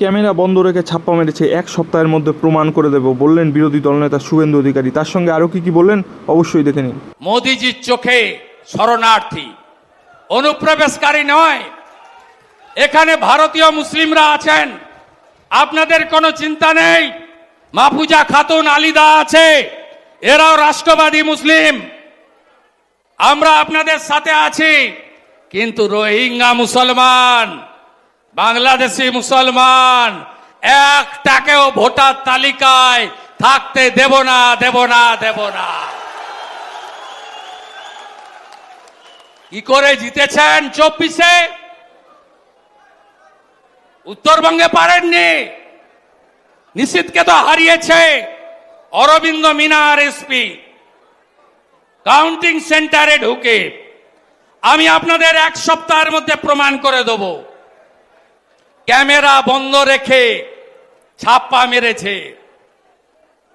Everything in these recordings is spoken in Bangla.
ক্যামেরা বন্ধ রেখে ছাপ্পা মেরেছে, এক সপ্তাহের মধ্যে প্রমাণ করে দেব, বললেন বিরোধী দলনেতা শুভেন্দু অধিকারী। তার সঙ্গে আরও কি কি বললেন, অবশ্যই দেখে নিন। মোদিজির চোখে শরণার্থী, অনুপ্রবেশকারী নয়। এখানে ভারতীয় মুসলিমরা আছেন। আপনাদের কোনো চিন্তা নেই? মাহফুজা খাতুন আলিদা আছে, এরাও রাষ্ট্রবাদী মুসলিম। আমরা আপনাদের সাথে আছি, কিন্তু রোহিঙ্গা মুসলমান। বাংলাদেশি মুসলমান একটাকেও ভোটার তালিকায় থাকতে দেব না দেব না দেব না। কি করে জিতেছেন চব্বিশে? উত্তরবঙ্গে পারেননি। নিশীথকে তো হারিয়েছে অরবিন্দ মিনার এসপি। কাউন্টিং সেন্টারে ঢুকে আমি আপনাদের এক সপ্তাহের মধ্যে প্রমাণ করে দেব। ক্যামেরা বন্ধ রেখে ছাপ্পা মেরেছে।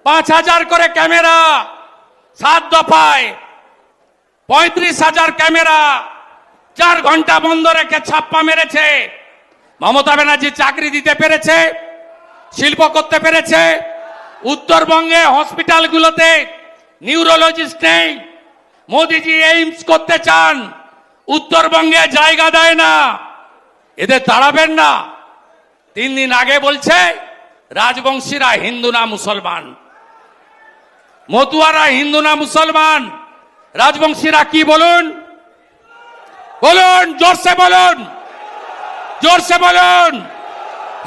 পাঁচ হাজার করে ক্যামেরা সাত দফায়, পঁয়ত্রিশ হাজার ক্যামেরা চার ঘণ্টা বন্ধ রেখে ছাপ্পা মেরেছে। মমতা ব্যানার্জি চাকরি দিতে পেরেছে, শিল্প করতে পেরেছে, উত্তরবঙ্গে হসপিটালগুলোতে নিউরোলজিস্ট নেই, মোদিজি এইমস করতে চান, উত্তরবঙ্গে জায়গা দেয় না, এদের তাড়াবেন না। তিন দিন আগে বলছে, রাজবংশীরা হিন্দু না মুসলমান। মতুয়ারা হিন্দু না মুসলমান। রাজবংশীরা কি বলুন? বলুন, জোরসে বলুন। জোরসে বলুন।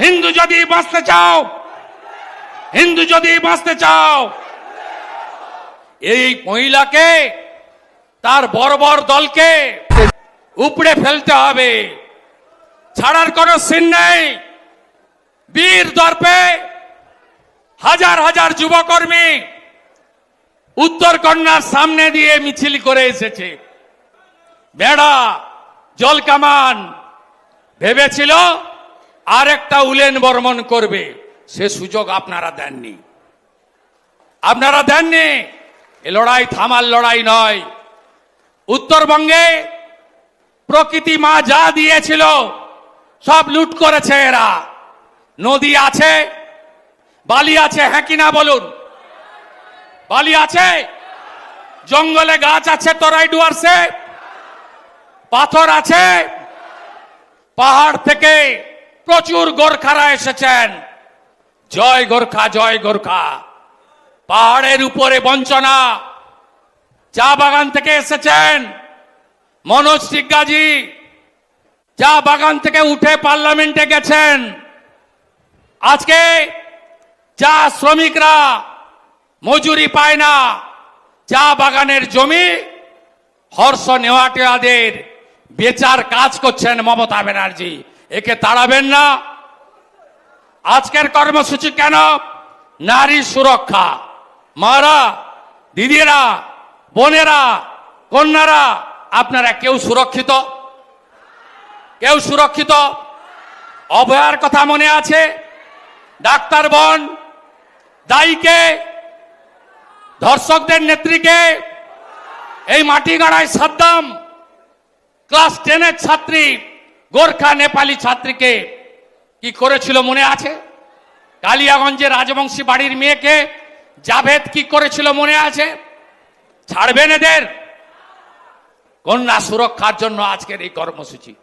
হিন্দু যদি বাঁচতে চাও, হিন্দু যদি বাঁচতে চাও, এই মহিলাকে, তার বর্বর দলকে উপড়ে ফেলতে হবে। ছাড়ার কোনো সিন নেই। বীর দর্পে হাজার হাজার যুবকর্মী উত্তর কন্যার সামনে দিয়ে মিছিল করে এসেছে। বেড়া, জল কামান, ভেবেছিল আর একটা উলেন বর্মন করবে। সে সুযোগ আপনারা দেননি। আপনারা দেননি। এ লড়াই থামার লড়াই নয়। উত্তরবঙ্গে প্রকৃতি মা যা দিয়েছিল, সব লুট করেছে এরা। নদী আছে? বালি আছে? হ্যাঁ কিনা বলুন? বালি আছে? জঙ্গলে গাছ আছে তরাই ডুয়ার্সে পাথর আছে? পাহাড় থেকে প্রচুর গোর্খারা এসেছেন। জয় গোর্খা জয় গোর্খা। পাহাড়ের উপরে বঞ্চনা। চা বাগান থেকে এসেছেন। মনোজ সিজ্ঞাজি চা বাগান থেকে উঠে পার্লামেন্টে গেছেন। আজকে চা শ্রমিকরা মজুরি পায় না চা বাগানের জমি, হর্ষ নেওয়াটিয়াদের বেচার কাজ করছেন মমতা ব্যানার্জি। একে তাড়াবেন না। আজকের কর্মসূচি কেন? নারী সুরক্ষা। মারা, দিদিরা, বোনেরা, কন্যারা, আপনারা কেউ সুরক্ষিত? কেউ সুরক্ষিত? অভয়ার কথা মনে আছে? ডাক্তার বোন দায়ীকে ধর্ষকদের নেত্রীকে, এই মাটিগাড়ায় সাদ্দাম, ক্লাস টেনের ছাত্রী, গোর্খা নেপালি ছাত্রীকে কি করেছিল মনে আছে? কালিয়াগঞ্জে রাজবংশী বাড়ির মেয়েকে জাভেদ কি করেছিল মনে আছে? ছাড়বেন এদের? কন্যা সুরক্ষার জন্য আজকের এই কর্মসূচি।